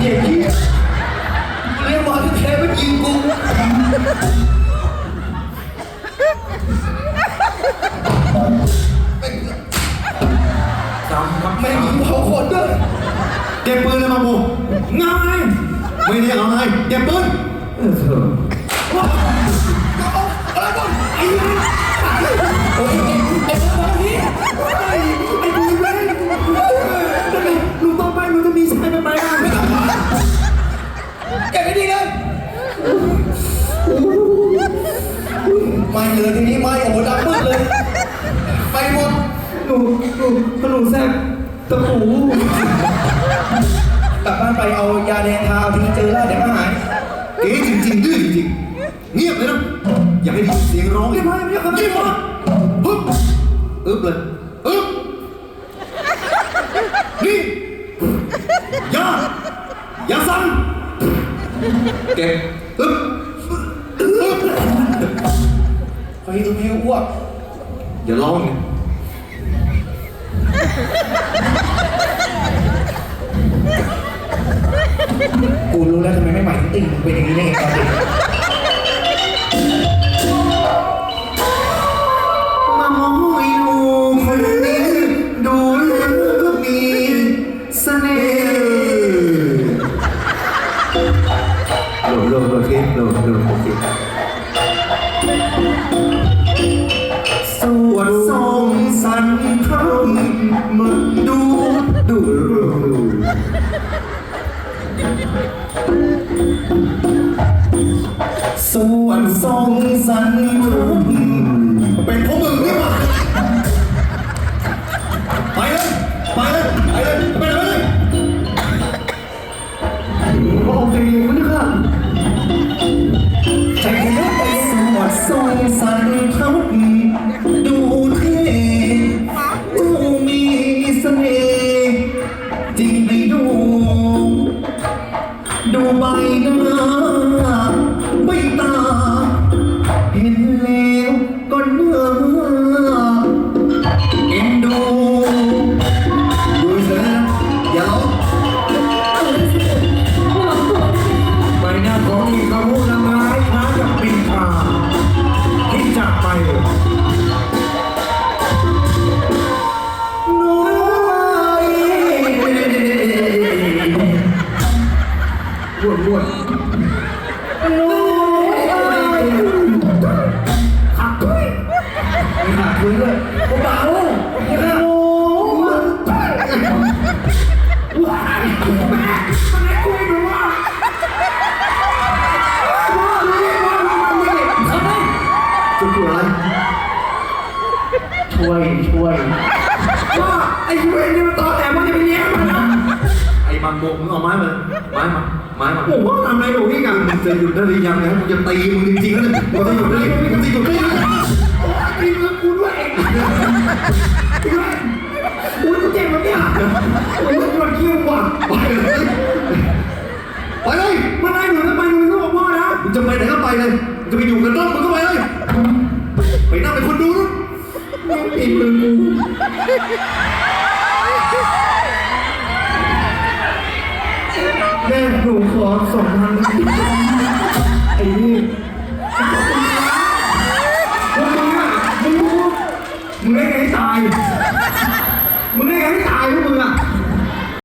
เด็กเหี้ยเรียกมาที่แท้ไม่ยิงกูไม่ยิงเผาคนด้วยเก็บปืนเลยมาบูง่ายไม่ได้เอาไงเก็บปืนอะ หนูหนูหนูแซ่บตะปูกลับบ้านไปเอายาแดงทาทิ้งเจอแล้วเดี๋ยวก็หายเก๋จริงๆดื้อจริงๆเงียบเลยนะอย่าให้ได้ยินเสียงร้องกเงียบไว้เงียบไว้เงียบไว้ฮึบอึบเลยอึบนี่อย่าอย่าสั่นเก็บอึบอึบเฮ้ยตัวนี้อ้วกอย่าร้องนะ กูรู้แล้วทำไมไม่หมายถึงติ่งมึงเป็นอย่างนี้ได้ไงตอนเด็กมามองอีลูกคนนี้ดูแล้วมีเสน่ห์โหลดโหลดโหลดคลิปโหลดโหลดโอเคส มึงดูดูดูสวดทรงสันค ดูใบหน้าใบตา เห็นแล้วก็เนื้อเอ็นดู ดูเถอะอย่าร้อใบหน้าของอีกระมุละไม้คล้ายกับปีกาที่จากไป รวดรวดน้อยขับด้วยไม่ขาดคุยด้วยเบาๆอย่าโอ้จะพูดอะไรช่วยช่วยว่าไอ้เวรนี่มันตอแต่มันจะไปเลี้ยงมันนะ ไอ้มันโบกมึงเอาไม้มาไม้มาไม้มาผมว่าทำอะไรหนูนี่กันมึงจะหยุดได้หรือยังเนี่ยมึงจะตีมึงจริงๆแล้วเนี่ยมึงจะหยุดได้หรือมึงจะหยุดได้หรือตีมือกูด้วยอุ้ยกูเจ็บแล้วเนี่ยโอ้ยมันคิ้วว่ะไปเลยไปเลยมันไล่หนูทำไมหนูไม่รู้บอกพ่อนะมึงจะไปไหนก็ไปเลยมึงจะไปอยู่กับน้องมึงก็ไปเลยไปนั่งเป็นคนดูนู้นไม่ตีมือกูแม่ หนูขอสองพันไอ้นี่